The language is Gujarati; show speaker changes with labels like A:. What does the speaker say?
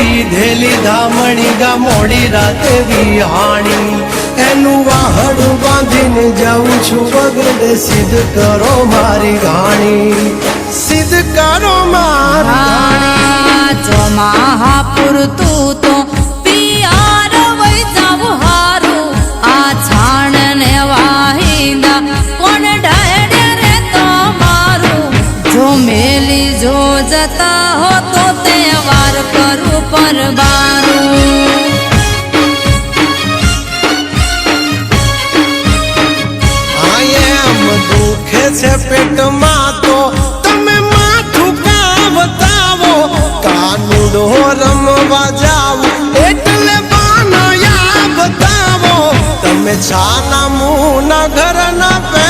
A: લીધેલી ધામણી ગા મોડી રાતે વિહાણી. એનું વાહડું બાંધીને જાઉં છું વગડે સિદ્ધ કરો મારી ઘાણી સિદ્ધ કરો મારી
B: ચોમાહા પૂરતું તો જો મેલી જો જતા હો તો તહેવાર
A: છે પેટમાં તો તમે માથું કા બતાવો કાનુડો રમવા જાવ એટલે બાનયા બતાવો તમે છાના મુના ઘરના